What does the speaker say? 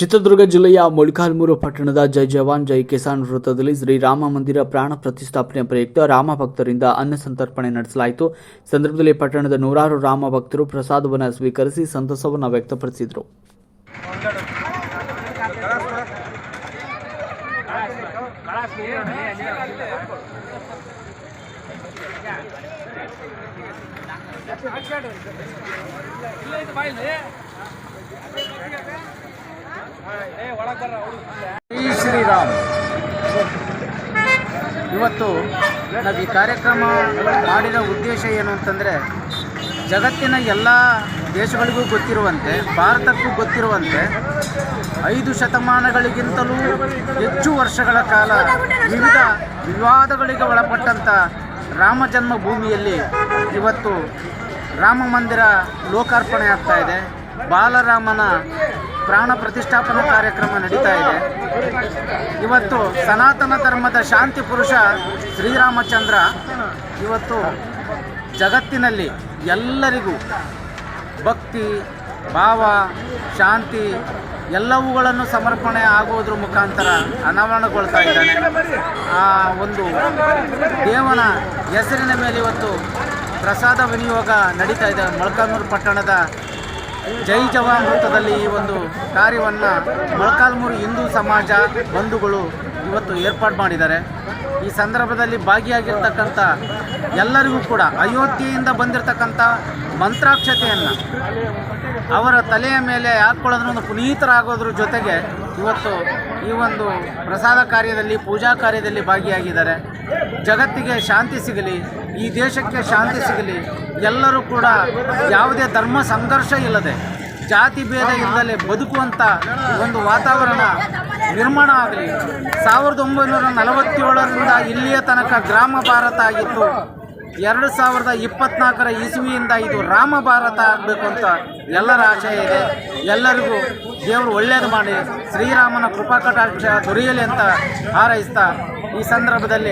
ಚಿತ್ರದುರ್ಗ ಜಿಲ್ಲೆಯ ಮೊಳಕಾಲ್ಮೂರು ಪಟ್ಟಣದ ಜೈ ಜವಾನ್ ಜೈ ಕಿಸಾನ್ ವೃತ್ತದಲ್ಲಿ ಶ್ರೀರಾಮ ಮಂದಿರ ಪ್ರಾಣ ಪ್ರತಿಷ್ಠಾಪನೆ ಪ್ರಯುಕ್ತ ರಾಮ ಭಕ್ತರಿಂದ ಅನ್ನ ಸಂತರ್ಪಣೆ ನಡೆಸಲಾಯಿತು ಸಂದರ್ಭದಲ್ಲಿ ಪಟ್ಟಣದ ನೂರಾರು ರಾಮ ಭಕ್ತರು ಪ್ರಸಾದವನ್ನು ಸ್ವೀಕರಿಸಿ ಸಂತಸವನ್ನು ವ್ಯಕ್ತಪಡಿಸಿದರು ಶ್ರೀರಾಮ್. ಇವತ್ತು ನಾವು ಈ ಕಾರ್ಯಕ್ರಮ ಮಾಡಿದ ಉದ್ದೇಶ ಏನು ಅಂತಂದರೆ, ಜಗತ್ತಿನ ಎಲ್ಲ ದೇಶಗಳಿಗೂ ಗೊತ್ತಿರುವಂತೆ, ಭಾರತಕ್ಕೂ ಗೊತ್ತಿರುವಂತೆ, ಐದು ಶತಮಾನಗಳಿಗಿಂತಲೂ ಹೆಚ್ಚು ವರ್ಷಗಳ ಕಾಲ ವಿವಿಧ ವಿವಾದಗಳಿಗೆ ಒಳಪಟ್ಟಂಥ ರಾಮ ಜನ್ಮಭೂಮಿಯಲ್ಲಿ ಇವತ್ತು ರಾಮ ಮಂದಿರ ಲೋಕಾರ್ಪಣೆ ಆಗ್ತಾ ಇದೆ. ಬಾಲರಾಮನ ಪ್ರಾಣ ಪ್ರತಿಷ್ಠಾಪನಾ ಕಾರ್ಯಕ್ರಮ ನಡೀತಾ ಇದೆ. ಇವತ್ತು ಸನಾತನ ಧರ್ಮದ ಶಾಂತಿ ಪುರುಷ ಶ್ರೀರಾಮಚಂದ್ರ ಇವತ್ತು ಜಗತ್ತಿನಲ್ಲಿ ಎಲ್ಲರಿಗೂ ಭಕ್ತಿ, ಭಾವ, ಶಾಂತಿ ಎಲ್ಲವುಗಳನ್ನು ಸಮರ್ಪಣೆ ಆಗುವುದ್ರ ಮುಖಾಂತರ ಅನಾವರಣಗೊಳ್ತಾ ಇದ್ದಾನೆ. ಆ ಒಂದು ದೇವನ ಹೆಸರಿನ ಮೇಲೆ ಇವತ್ತು ಪ್ರಸಾದ ವಿನಿಯೋಗ ನಡೀತಾ ಇದೆ. ಮೊಳಕಾಲ್ಮೂರು ಪಟ್ಟಣದ ಜೈ ಜವಾನ್ ವೃತ್ತದಲ್ಲಿ ಈ ಒಂದು ಕಾರ್ಯವನ್ನು ಮೊಳಕಾಲ್ಮೂರು ಹಿಂದೂ ಸಮಾಜ ಬಂಧುಗಳು ಇವತ್ತು ಏರ್ಪಾಡು ಮಾಡಿದ್ದಾರೆ. ಈ ಸಂದರ್ಭದಲ್ಲಿ ಭಾಗಿಯಾಗಿರ್ತಕ್ಕಂಥ ಎಲ್ಲರಿಗೂ ಕೂಡ ಅಯೋಧ್ಯೆಯಿಂದ ಬಂದಿರತಕ್ಕಂಥ ಮಂತ್ರಾಕ್ಷತೆಯನ್ನು ಅವರ ತಲೆಯ ಮೇಲೆ ಹಾಕ್ಕೊಳ್ಳೋದ್ರೊಂದು ಪುನೀತರಾಗೋದ್ರ ಜೊತೆಗೆ ಇವತ್ತು ಈ ಒಂದು ಪ್ರಸಾದ ಕಾರ್ಯದಲ್ಲಿ, ಪೂಜಾ ಕಾರ್ಯದಲ್ಲಿ ಭಾಗಿಯಾಗಿದ್ದಾರೆ. ಜಗತ್ತಿಗೆ ಶಾಂತಿ ಸಿಗಲಿ, ಈ ದೇಶಕ್ಕೆ ಶಾಂತಿ ಸಿಗಲಿ, ಎಲ್ಲರೂ ಕೂಡ ಯಾವುದೇ ಧರ್ಮ ಸಂಘರ್ಷ ಇಲ್ಲದೆ ಜಾತಿ ಭೇದ ಇಲ್ಲದೆ ಬದುಕುವಂಥ ಒಂದು ವಾತಾವರಣ ನಿರ್ಮಾಣ ಆಗಲಿ. ಸಾವಿರದ ಒಂಬೈನೂರ ನಲವತ್ತೇಳರಿಂದ ಇಲ್ಲಿಯ ತನಕ ಗ್ರಾಮ ಭಾರತ ಆಗಿತ್ತು ಎರಡು ಸಾವಿರದ ಇಪ್ಪತ್ನಾಲ್ಕರ ಇಸುವಿಯಿಂದ ಇದು ರಾಮ ಭಾರತ ಆಗಬೇಕು ಅಂತ ಎಲ್ಲರ ಆಶಯ ಇದೆ. ಎಲ್ಲರಿಗೂ ದೇವರು ಒಳ್ಳೆಯದು ಮಾಡಿ. ಶ್ರೀರಾಮನ ಕೃಪಾ ಕಟಾಕ್ಷ ದೊರೆಯಲಿ ಅಂತ ಹಾರೈಸ್ತಾ ಈ ಸಂದರ್ಭದಲ್ಲಿ